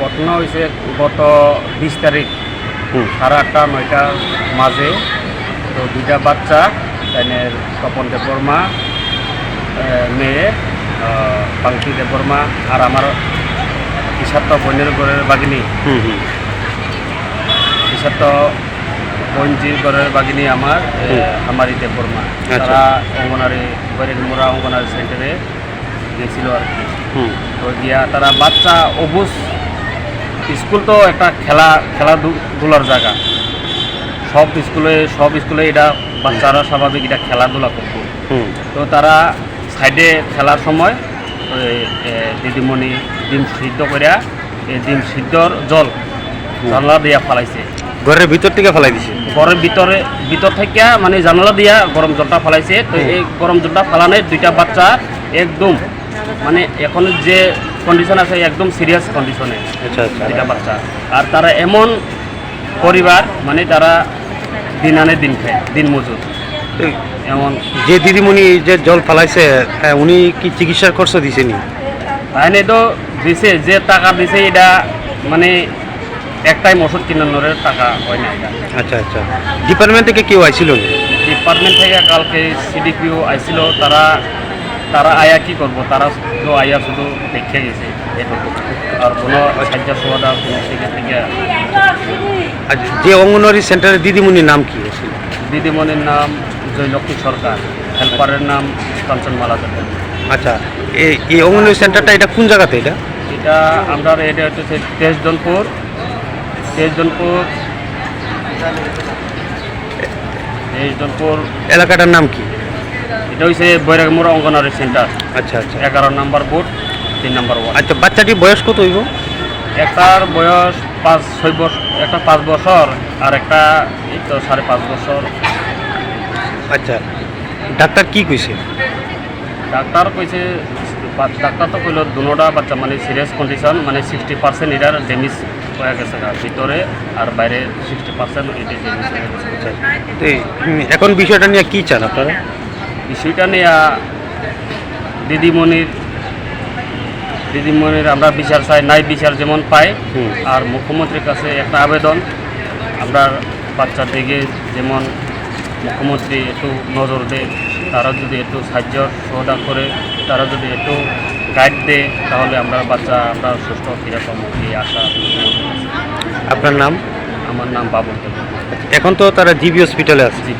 ঘটনা হয়েছে গত বিশ তারিখ সাড়ে আটটা নয়টার মাঝে। তো দুইটা বাচ্চা তাইনের তপন দেববর্মা মেয়ে পাঙ্কি দেববর্মা আর আমার বিষাক্ত বন্যের ঘরের বাগিনী। বিষাক্ত বঞ্জির ঘরের বাগিনী আমার। আমারই দেববর্মা। আচ্ছা। তারা অঙ্গনারী মোড়া অঙ্গনারী সেন্টারে গেছিল আর কি। তো গিয়া তারা বাচ্চা অবুজ স্কুল তো একটা খেলা খেলাধুলার জায়গা। সব স্কুলে সব স্কুলে এটা বাচ্চারা স্বাভাবিক এটা খেলাধুলা হুম। তো তারা সাইডে খেলার সময় দিদিমণি ডিম সিদ্ধ করিয়া এই ডিম সিদ্ধর জল জানলা দিয়া ফালাইছে। ঘরের ভিতর থেকে ফেলাই দিছে? ঘরের ভিতরে ভিতর থেকে মানে জানলা দিয়া গরম জলটা ফালাইছে। তো এই গরম জলটা ফালানোর দুইটা বাচ্চা একদম মানে এখন যে কন্ডিশন আছে একদম সিরিয়াস কন্ডিশনে আচ্ছা আচ্ছা। দুইটা বাচ্চা। আর তারা এমন পরিবার মানে তারা দিন আনে দিন খায় দিন মজুর। এমন। যে দিদিমণি যে জল ফালাইছে হ্যাঁ উনি কি চিকিৎসার খরচ দিছেনি তাহলে তো দিছে যে টাকা দিছে এটা মানে এক টাইম ওষুধ কিনানোর টাকা হয় না এটা। আচ্ছা আচ্ছা। ডিপার্টমেন্ট থেকে কেউ আইছিল? ডিপার্টমেন্ট থেকে কালকে সিডিপিও আইছিল তারা তারা আয়া কি করব? তারা তো আয়া শুধু দেখে গেছে আর কোনো সাহায্য সহায়তা কোনো থেকে যে অঙ্গনওয়াড়ি সেন্টারের দিদিমণির নাম কি? দিদিমণির নাম জয়লক্ষ্মী সরকার হেল্পারের নাম কাঞ্চনমালা দেবেন আচ্ছা এই এই অঙ্গনওয়াড়ি সেন্টারটা এটা কোন জায়গাতে এটা? এটা আমরা এটা হচ্ছে তেজজনপুর তেজজনপুর তেজজনপুর এলাকাটার নাম কি? এটা হচ্ছে বৈরাগমুড়া অঙ্গনওয়াড়ি সেন্টার। আচ্ছা আচ্ছা। এগারো নম্বর বুথ তিন নম্বর ওয়ার্ড। আচ্ছা বাচ্চাটি বয়স কত হইব? একটার বয়স পাঁচ ছয় বছর একটা পাঁচ বছর আর একটা এই তো সাড়ে পাঁচ বছর। আচ্ছা ডাক্তার কি কইছে? ডাক্তার কইছে ডাক্তার তো কইল দুনোটা বাচ্চা মানে সিরিয়াস কন্ডিশন মানে সিক্সটি পার্সেন্ট এটার ড্যামেজ হয়ে গেছে। ভিতরে আর বাইরে সিক্সটি পার্সেন্ট এটা ড্যামেজ হয়ে গেছে। আচ্ছা এখন বিষয়টা নিয়ে কি চান আপনারা? বিষয়টা নিয়ে দিদিমণির দিদিমণির আমরা বিচার চাই নাই বিচার যেমন পাই। আর মুখ্যমন্ত্রীর কাছে একটা আবেদন। আমরা বাচ্চার দিকে যেমন মুখ্যমন্ত্রী একটু নজর দেয় তারা যদি একটু সাহায্য সহদা করে তারা যদি একটু গাইড দেয় তাহলে আমরা বাচ্চা আমরা সুস্থ ফিরে পাবো এই আশা আপনার নাম? আমার নাম বাবুল এখন তো তারা জিবি হসপিটালে আছে। জি